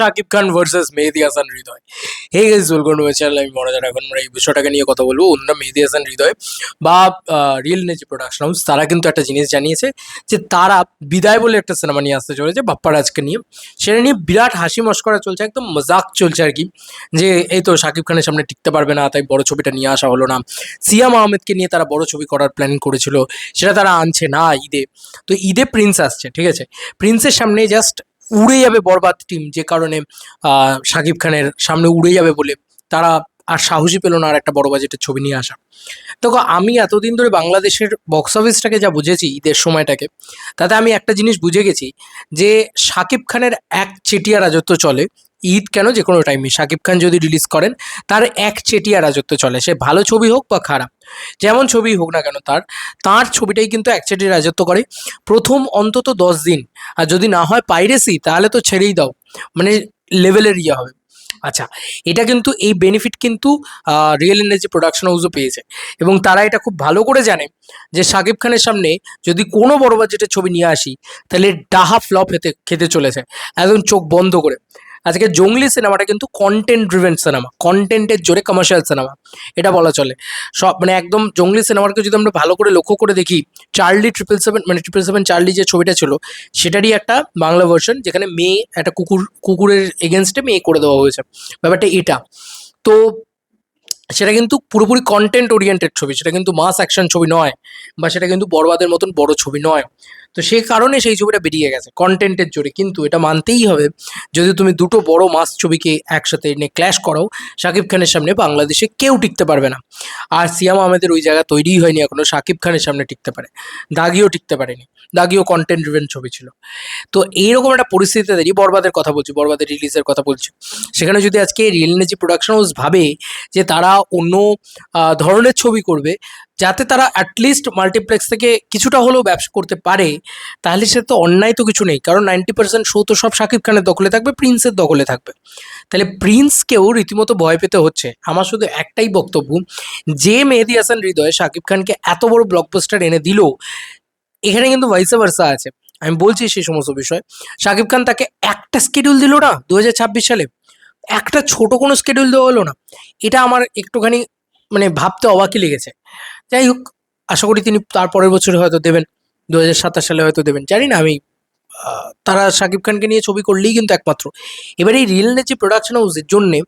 Shakib Khan versus Mehedi Hasan Hridoy hey guys welcome to my channel আমি মনে এখন আমরা এই বিষয়টাকে নিয়ে কথা বলব। অন্যরা মেহেদি হাসান হৃদয় বা রিয়েল নেজি প্রোডাকশন হাউস তারা কিন্তু একটা জিনিস জানিয়েছে যে তারা বিদায় বলে একটা সিনেমা নিয়ে আসতে চলেছে বাপ্পারাজকে নিয়ে। সেটা নিয়ে বিরাট হাসি মস্করা চলছে, একদম মজাক চলছে আর কি। যে এই তো শাকিব খানের সামনে টিকতে পারবে না, তাই বড় ছবিটা নিয়ে আসা হলো না। সিয়াম আহমেদকে নিয়ে তারা বড় ছবি করার প্ল্যানিং করেছিল, সেটা তারা আনছে না ঈদে। তো ঈদে প্রিন্স আসছে, ঠিক আছে? প্রিন্সের সামনে জাস্ট উড়ে যাবে বরবাদ টিম যে কারণে শাকিব খানের সামনে উড়ে যাবে বলে তারা আর সাহসী পেল না আর একটা বড় বাজেটের ছবি নিয়ে আসা। তো আমি এতদিন ধরে বাংলাদেশের বক্স অফিসটাকে যা বুঝেছি ঈদের সময়টাকে, তাতে আমি একটা জিনিস বুঝে গেছি যে শাকিব খানের এক চেটিয়া রাজত্ব চলে, ঈদ কেন যে কোনো টাইমে শাকিব খান যদি রিলিজ করেন, তার এক চেটিয়া রাজত্ব চলে, সে ভালো ছবি হোক বা খারাপ। যেমন ছবি হোক না কেন, তার তার ছবিটাই কিন্তু এক চেটিয়া রাজত্ব করে। প্রথম অন্তত দশ দিন। আর যদি না হয় পাইরেসি তাহলে তো ছেড়েই দাও। মানে লেভেলের ইয়ে হবে। আচ্ছা এটা কিন্তু, এই বেনিফিট কিন্তু রিয়েল এনার্জি প্রোডাকশন হাউসও পেয়েছে। এবং তারা এটা খুব ভালো করে জানে যে শাকিব খানের সামনে যদি কোনো বড় বাজেটের ছবি নিয়ে আসি, তাহলে ডাহা ফ্লপ হেতে খেতে চলেছে। একদম চোখ বন্ধ করে। আজকে জঙ্গলি সিনেমাটা কিন্তু কন্টেন্ট ড্রিভেন সিনেমা কন্টেন্টের জোরে কমার্শিয়াল সিনেমা এটা বলা চলে। সব মানে একদম জঙ্গলি সিনেমাকে যদি আমরা ভালো করে লক্ষ্য করে দেখি চার্লি ট্রিপল সেভেন মানে ট্রিপল সেভেন চার্লি যে ছবিটা ছিল, সেটারই একটা বাংলা ভার্সন যেখানে মেয়ে, একটা কুকুর, কুকুরের এগেনস্টে মেয়ে করে দেওয়া হয়েছে। ব্যাপারটা এটা। তো সেটা কিন্তু পুরোপুরি কন্টেন্ট ওরিয়েন্টেড ছবি, সেটা কিন্তু মাস অ্যাকশন ছবি নয়, বা সেটা কিন্তু বড়বাদের মতন বড় ছবি নয়। তো সেই কারণে সেই ছবিটা বেরিয়ে গেছে কন্টেন্টের জোরে। কিন্তু এটা মানতেই হবে, যদি তুমি দুটো বড় মাস ছবিকে একসাথে এনে ক্ল্যাশ করো, শাকিব খানের সামনে বাংলাদেশে কেউ টিকতে পারবে না। আর সিয়াম আমাদের ওই জায়গা তৈরিই হয়নি এখনও শাকিব খানের সামনে টিকতে পারে। দাগিও টিকতে পারেনি, দাগিও কন্টেন্ট ড্রিভেন ছবি ছিল। তো এইরকম একটা পরিস্থিতিতে দাঁড়িয়ে বরবাদের কথা বলছি, বরবাদের রিলিজের কথা বলছি। সেখানে যদি আজকে রিয়েল এনার্জি প্রোডাকশন হাউস ভাবে যে তারা অন্য ধরনের ছবি করবে যাতে তারা অ্যাটলিস্ট মাল্টিপ্লেক্স থেকে কিছুটা হলেও ব্যবসা করতে পারে, তাহলে সে তো অন্যায় তো কিছু নেই। কারণ নাইনটি পার্সেন্ট শো তো সব শাকিব খানের দখলে থাকবে প্রিন্সের দখলে থাকবে। তাহলে প্রিন্সকেও রীতিমতো ভয় পেতে হচ্ছে। আমার শুধু একটাই বক্তব্য, যে মেহেদি হাসান হৃদয় শাকিব খানকে এত বড় ব্লকবাস্টার এনে দিল, এখানে কিন্তু ভাইসে ভার্সা আছে। আমি বলছি সেই সমস্ত বিষয়। শাকিব খান তাকে একটা স্কেডিউল দিল না দু হাজার ছাব্বিশ সালে। একটা ছোট কোনো স্কেডিউল দেওয়া হলো না। এটা আমার একটুখানি মানে ভাবতে অবাকই লেগেছে। যাই হোক, আশা করি তিনি তার পরের বছরে হয়তো দেবেন দু হাজার সাতাশ সালে হয়তো দেবেন, জানি না, আমি তারা শাকিব খানকে নিয়ে ছবি করলেই কিন্তু একমাত্র। এবার এই রিয়েল নেচি প্রোডাকশন হাউসের জন্যে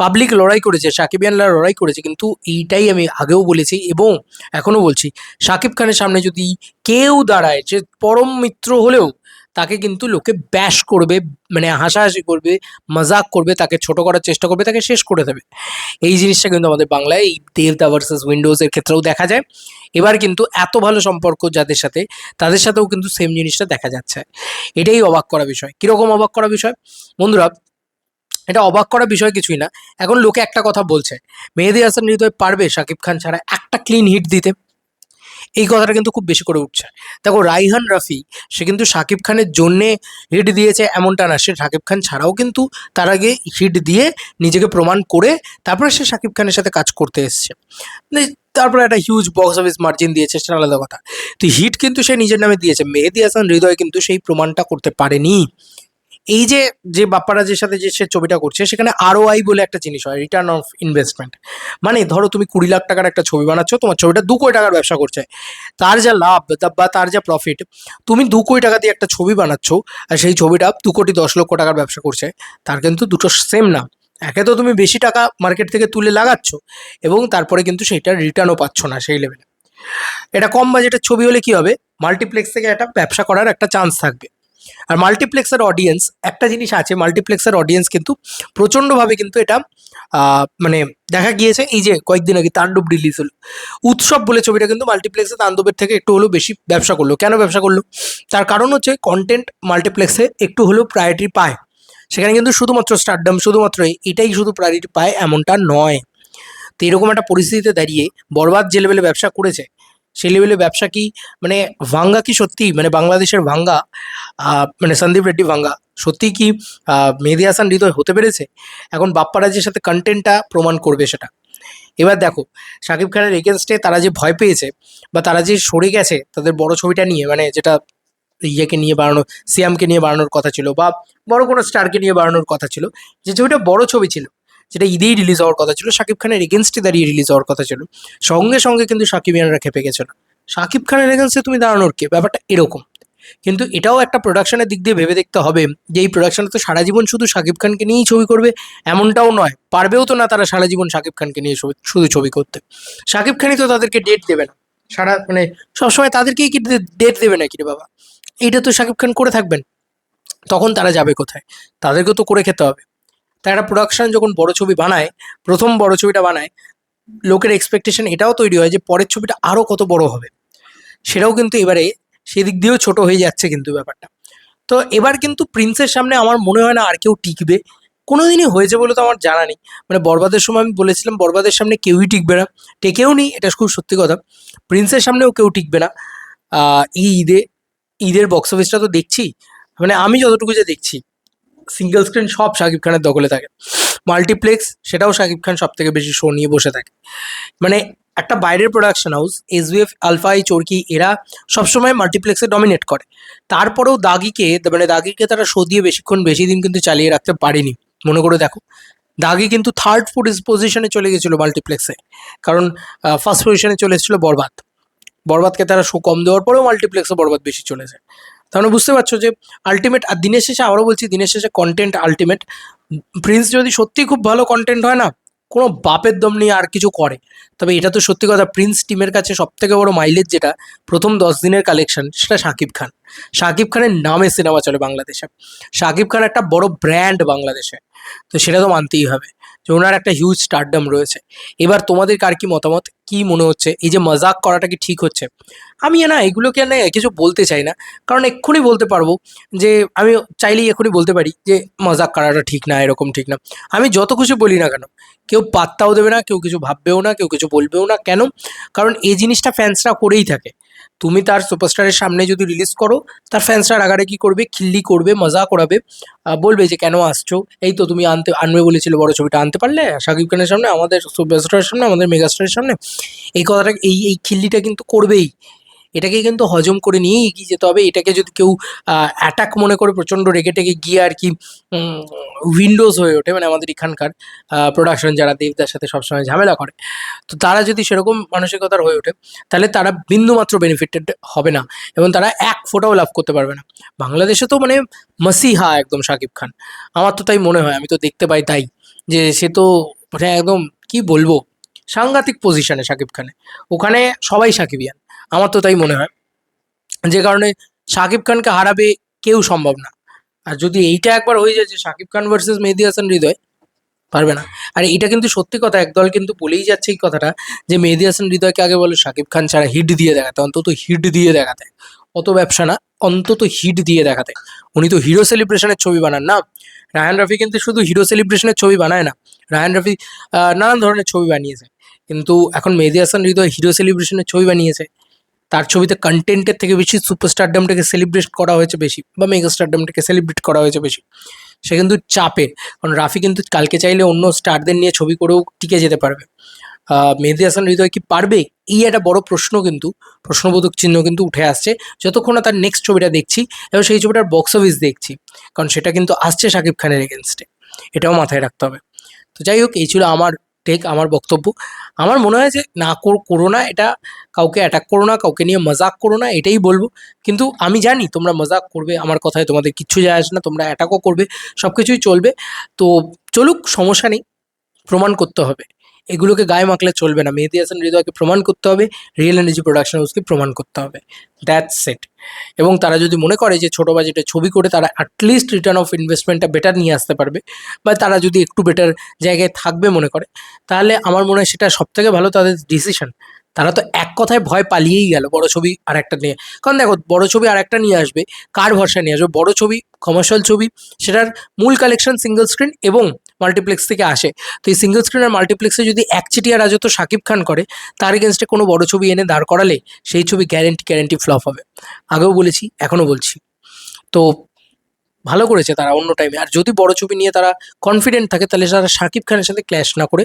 পাবলিক লড়াই করেছে সাকিবিয়ানরা লড়াই করেছে, কিন্তু এইটাই আমি আগেও বলেছি এবং এখনও বলছি, শাকিব খানের সামনে যদি কেউ দাঁড়ায় যে পরম মিত্র হলেও তাকে কিন্তু লোকে ব্যাশ করবে মানে হাসাহাসি করবে, মজাক করবে, তাকে ছোট করার চেষ্টা করবে, তাকে শেষ করে দেবে। এই জিনিসটা কিন্তু আমাদের বাংলায় এই দেবদা ভার্সেস উইন্ডোজের ক্ষেত্রেও দেখা যায়। এবার কিন্তু এত ভালো সম্পর্ক যাদের সাথে, তাদের সাথেও কিন্তু সেম জিনিসটা দেখা যাচ্ছে। এটাই অবাক করা বিষয়। কীরকম অবাক করা বিষয়? বন্ধুরা, এটা অবাক করা বিষয় কিছুই না। এখন লোকে একটা কথা বলছে, মেহেদি হাসান হৃদয় পারবে? শাকিব খান ছাড়া একটা ক্লিন হিট দিতে। এই কথাটা কিন্তু খুব বেশি করে উঠছে। দেখো, রাইহান রাফি, সে কিন্তু শাকিব খানের জন্যে হিট দিয়েছে এমনটা না। সে শাকিব খান ছাড়াও কিন্তু তার আগে হিট দিয়ে নিজেকে প্রমাণ করে তারপরে সে শাকিব খানের সাথে কাজ করতে এসছে। মানে তারপরে একটা হিউজ বক্স অফিস মার্জিন দিয়েছে, সেটা আলাদা কথা। তো হিট কিন্তু সে নিজের নামে দিয়েছে। মেহেদি হাসান হৃদয় কিন্তু সেই প্রমাণটা করতে পারেনি। এই যে যে বাপ্পারা বাপ্পারাজের সাথে যে সে ছবিটা করছে, সেখানে আরও আই বলে একটা জিনিস হয় রিটার্ন অফ ইনভেস্টমেন্ট মানে ধরো তুমি কুড়ি লাখ টাকার একটা ছবি বানাচ্ছ, তোমার ছবিটা দু কোটি টাকার ব্যবসা করছে। তার যা লাভ বা তার যা প্রফিট তুমি দু কোটি টাকা দিয়ে একটা ছবি বানাচ্ছ, আর সেই ছবিটা দু কোটি দশ লক্ষ টাকার ব্যবসা করছে, তার কিন্তু দুটো সেম না। একে তো তুমি বেশি টাকা মার্কেট থেকে তুলে লাগাচ্ছ, এবং তারপরে কিন্তু সেইটা রিটার্নও পাচ্ছ না সেই লেভেলে এটা কম বাজেটের ছবি হলে কি হবে? মাল্টিপ্লেক্স থেকে একটা ব্যবসা করার একটা চান্স থাকবে। আর মাল্টিপ্লেক্সের অডিয়েন্স একটা জিনিস আছে মাল্টিপ্লেক্সের অডিয়েন্স কিন্তু প্রচণ্ডভাবে কিন্তু এটা মানে দেখা গিয়েছে, এই যে কয়েকদিন আগে তাণ্ডব রিলিজ হলো। উৎসব বলে ছবিটা কিন্তু মাল্টিপ্লেক্সে তাণ্ডবের থেকে একটু হলেও বেশি ব্যবসা করল। কেন ব্যবসা করল? তার কারণ হচ্ছে কন্টেন্ট মাল্টিপ্লেক্সে একটু হলেও প্রায়োরিটি পায়। সেখানে কিন্তু শুধুমাত্র স্টারডাম শুধুমাত্র এটাই শুধু প্রায়োরিটি পায়, এমনটা নয়। তো এরকম একটা পরিস্থিতিতে দাঁড়িয়ে বরবাদ যে লেভেলে ব্যবসা করেছে সেই লেভেলে ব্যবসা কি মানে ভাঙ্গা কি সত্যি? মানে বাংলাদেশের ভাঙ্গা মানে সন্দীপ রেড্ডি ভাঙ্গা, সত্যি কি মেহেদি হাসান হৃদয় হতে পেরেছে? এখন বাপ্পারাজের সাথে কন্টেন্টটা প্রমাণ করবে সেটা। এবার দেখো, শাকিব খানের এগেনস্টে তারা যে ভয় পেয়েছে, বা তারা যে সরে গেছে, তাদের বড় ছবিটা নিয়ে মানে যেটা ইয়েকে নিয়ে বাড়ানো, সিয়ামকে নিয়ে বাড়ানোর কথা ছিল, বা বড় কোনো স্টারকে নিয়ে বাড়ানোর কথা ছিল, যে ছবিটা বড় ছবি ছিল যেটা ঈদেই রিলিজ হওয়ার কথা ছিল, শাকিব খানের এগেনস্টে দাঁড়িয়ে রিলিজ হওয়ার কথা ছিল। সঙ্গে সঙ্গে কিন্তু সাকিবিয়ানরা খেপে গেছিল। শাকিব খানের এগেনস্টে তুমি দাঁড়ানোর কে? ব্যাপারটা এরকম। কিন্তু এটাও একটা প্রোডাকশনের দিক দিয়ে ভেবে দেখতে হবে যে, এই প্রোডাকশনে তো সারা জীবন শুধু শাকিব খানকে নিয়েই ছবি করবে, এমনটাও নয়, পারবেও তো না তারা সারা জীবন শাকিব খানকে নিয়ে শুধু ছবি করতে। শাকিব খানই তো তাদেরকে ডেট দেবে না। সারা মানে সবসময় তাদেরকেই কি ডেট দেবে নাকি রে বাবা? এইটা তো শাকিব খান করে থাকবেন। তখন তারা যাবে কোথায়? তাদেরকেও তো করে খেতে হবে। তাই একটা প্রোডাকশন যখন বড় ছবি বানায়, প্রথম বড় ছবিটা বানায়, লোকের এক্সপেকটেশন এটাও তৈরি হয় যে পরের ছবিটা আরও কত বড় হবে। সেটাও কিন্তু এবারে সেদিক দিয়েও ছোট হয়ে যাচ্ছে কিন্তু ব্যাপারটা। তো এবার কিন্তু প্রিন্সের সামনে আমার মনে হয় না আর কেউ টিকবে। কোনোদিনই হয়েছে বলে তো আমার জানা নেই। মানে বরবাদের সময় আমি বলেছিলাম, বরবাদের সামনে কেউই টিকবে না। টেকেও নেই, এটা খুব সত্যি কথা। প্রিন্সের সামনেও কেউ টিকবে না। এই ঈদে, ঈদের বক্স অফিসটা তো দেখছি। মানে আমি যতটুকু যে দেখছি সিঙ্গেল স্ক্রিন সব শাকিব খানের দখলে থাকে। মাল্টিপ্লেক্স সেটাও শাকিব খান সব থেকে বেশি শো নিয়ে বসে থাকে। মানে একটা বাইরের প্রোডাকশন হাউস এসবিএফ আলফাই চরকি এরা সবসময় মাল্টিপ্লেক্সে ডমিনেট করে। তারপরেও দাগিকে মানে দাগিকে তারা শো দিয়ে বেশিক্ষণ বেশি দিন কিন্তু চালিয়ে রাখতে পারেনি। মনে করে দেখো, দাগি কিন্তু থার্ড পজিশনে চলে গেছিল মাল্টিপ্লেক্সে কারণ ফার্স্ট পজিশনে চলে এসেছিল বরবাদ। বরবাদকে তারা শো কম দেওয়ার পরেও মাল্টিপ্লেক্সে বরবাদ বেশি চলেছে। তাহলে বুঝতে পারছ যে আলটিমেট আর দিনের শেষে আবারও বলছি, দিনের শেষে কন্টেন্ট আলটিমেট প্রিন্স যদি সত্যি খুব ভালো কন্টেন্ট হয় না, কোনো বাপের দম নিয়ে আর কিছু করে। তবে এটা তো সত্যি কথা প্রিন্স টিমের কাছে সব থেকে বড় মাইলেজ যেটা, প্রথম দশ দিনের কালেকশন সেটা শাকিব খান। শাকিব খানের নামে সিনেমা চলে বাংলাদেশে। শাকিব খান একটা বড় ব্র্যান্ড বাংলাদেশে। তো সেটা তো মানতেই হবে। যে ওনার একটা হিউজ স্টারডাম রয়েছে। এবার তোমাদের কার কি মতামত? কি মনে হচ্ছে? এই যে মজাক করাটা কি ঠিক হচ্ছে? আমি না এগুলোকে না কিছু বলতে চাই না। কারণ এক্ষুনি বলতে পারব যে, আমি চাইলেই এক্ষুনি বলতে পারি যে, মজাক করাটা ঠিক না, এরকম ঠিক না। আমি যত খুশি বলি না কেন, কেউ পাত্তাও দেবে না, কেউ কিছু ভাববেও না, কেউ কিছু বলবেও না। কেন? কারণ এই জিনিসটা ফ্যান্সরা করেই থাকে। তুমি তার সুপারস্টারের সামনে যদি রিলিজ করো, তার ফ্যান্সরা কি করবে, খিল্লি করবে মজা করাবে বলবে যে কেন আসছো? এই তো তুমি আনতে, আনবে বলেছিল বড় ছবিটা, আনতে পারলে? শাকিব খানের সামনে, আমাদের সুপারস্টারের সামনে, আমাদের মেগাস্টারের সামনে? এই কথাটা, এই এই খিল্লিটা কিন্তু করবেই। এটাকে কিন্তু হজম করে নিয়েই এগিয়ে যেতে হবে। এটাকে যদি কেউ অ্যাটাক মনে করে প্রচণ্ড রেগে টেগে গিয়ে আর কি উইন্ডোজ হয়ে ওঠে মানে আমাদের এখানকার প্রোডাকশন যারা দেবদার সাথে সবসময় ঝামেলা করে, তো তারা যদি সেরকম মানসিকতার হয়ে ওঠে, তাহলে তারা বিন্দুমাত্র বেনিফিটেড হবে না এবং তারা এক ফোটাও লাভ করতে পারবে না। বাংলাদেশে তো মানে মাসিহা একদম শাকিব খান। আমার তো তাই মনে হয়, আমি তো দেখতে পাই তাই, যে সে তো মানে একদম কি বলব, সাংঘাতিক পজিশনে শাকিব খানে ওখানে সবাই সাকিবিয়ান। আমার তো তাই মনে হয়। যে কারণে শাকিব খানকে হারাবে কেউ সম্ভব না। আর যদি এইটা একবার হয়ে যায় যে শাকিব খান ভার্সেস মেহেদি হাসান হৃদয়, পারবে না। আর এটা কিন্তু সত্যি কথা, একদল কিন্তু বলেই যাচ্ছে এই কথাটা যে মেহেদি হাসান হৃদয়কে আগে বলে, শাকিব খান ছাড়া হিট দিয়ে দেখাতে, অন্তত হিট দিয়ে দেখাতে। অত ব্যবসা না, অন্তত হিট দিয়ে দেখাতে। উনি তো হিরো সেলিব্রেশনের ছবি বানান না। রায়ান রাফি কিন্তু শুধু হিরো সেলিব্রেশনের ছবি বানায় না, রায়ান রাফি নানান ধরনের ছবি বানিয়েছে। কিন্তু এখন মেহেদি হাসান হৃদয় হিরো সেলিব্রেশনের ছবি বানিয়েছে। তার ছবিতে কন্টেন্টের থেকে বেশি সুপারস্টারডামটাকে সেলিব্রেট করা হয়েছে বেশি বা মেগা স্টারডামটাকে সেলিব্রেট করা হয়েছে বেশি। সে কিন্তু চাপে। কারণ রাফি কিন্তু কালকে চাইলে অন্য স্টারদের নিয়ে ছবি করেও টিকে যেতে পারবে। মেহেদি হাসান হৃদয় কি পারবে? এই একটা বড় প্রশ্ন কিন্তু, প্রশ্নবোধক চিহ্ন কিন্তু উঠে আসছে। যতক্ষণ না তার নেক্সট ছবিটা দেখছি এবং সেই ছবিটার বক্স অফিস দেখছি, কারণ সেটা কিন্তু আসছে শাকিব খানের এগেনস্টে এটাও মাথায় রাখতে হবে। তো যাই হোক, এই ছিল আমার টেক আমার বক্তব্য। আমার মনে হয় যে না করো না, এটা কাউকে অ্যাটাক করো না, কাউকে নিয়ে মজাক করো না, এটাই বলব। কিন্তু আমি জানি তোমরা মজাক করবে, আমার কথায় তোমাদের কিচ্ছু যায় আসে না, তোমরা অ্যাটাকও করবে সব কিছুই চলবে। তো চলুক, সমস্যা নেই, প্রমাণ করতে হবে। এগুলোকে গায়ে মাখলে চলবে না। মেহেদি হাসান হৃদয়কে প্রমাণ করতে হবে রিয়েল এনার্জি প্রোডাকশন হাউসকে প্রমাণ করতে হবে। দ্যাটস সেট এবং তারা যদি মনে করে যে ছোটো বাজেটে ছবি করে তারা অ্যাটলিস্ট রিটার্ন অফ ইনভেস্টমেন্টটা বেটার নিয়ে আসতে পারবে বা তারা যদি একটু বেটার জায়গায় থাকবে মনে করে, তাহলে আমার মনে হয় সেটা সব থেকে ভালো তাদের ডিসিশন তারা তো এক কথায় ভয় পালিয়েই গেল বড় ছবি আর একটা নিয়ে। কারণ দেখো, বড় ছবি আর একটা নিয়ে আসবে, কার ভরসা নিয়ে আসবে? বড় ছবি কমার্শিয়াল ছবি, সেটার মূল কালেকশন সিঙ্গেল স্ক্রিন এবং মাল্টিপ্লেক্স থেকে আসে। তো এই সিঙ্গেল স্ক্রিন আর মাল্টিপ্লেক্সে যদি একচিটিয়া রাজত্ব শাকিব খান করে, তার এগেনস্টে কোনো বড় ছবি এনে দাঁড় করালে সেই ছবি গ্যারেন্টি গ্যারেন্টি ফ্লপ হবে। আগেও বলেছি, এখনও বলছি। তো ভালো করেছে তারা অন্য টাইমে আর যদি বড় ছবি নিয়ে তারা কনফিডেন্ট থাকে, তাহলে তারা শাকিব খানের সাথে ক্ল্যাশ না করে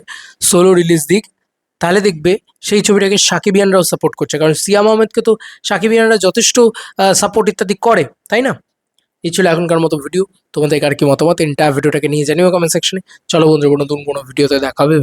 সোলো রিলিজ দিক, তাহলে দেখবে সেই ছবিটাকে সাকিব সাকিবিয়ানরাও সাপোর্ট করছে। কারণ সিয়াম আহমেদকে তো সাকিবিয়ানরা যথেষ্ট সাপোর্ট ইত্যাদি করে, তাই না? এই ছিল এখনকার মতো ভিডিও তোমাদের আর কি মতামত? এন্টায়ার ভিডিওটাকে নিয়ে জানিও কমেন্ট সেকশনে চলো বন্ধুরা নতুন কোনো ভিডিওতে দেখা হবে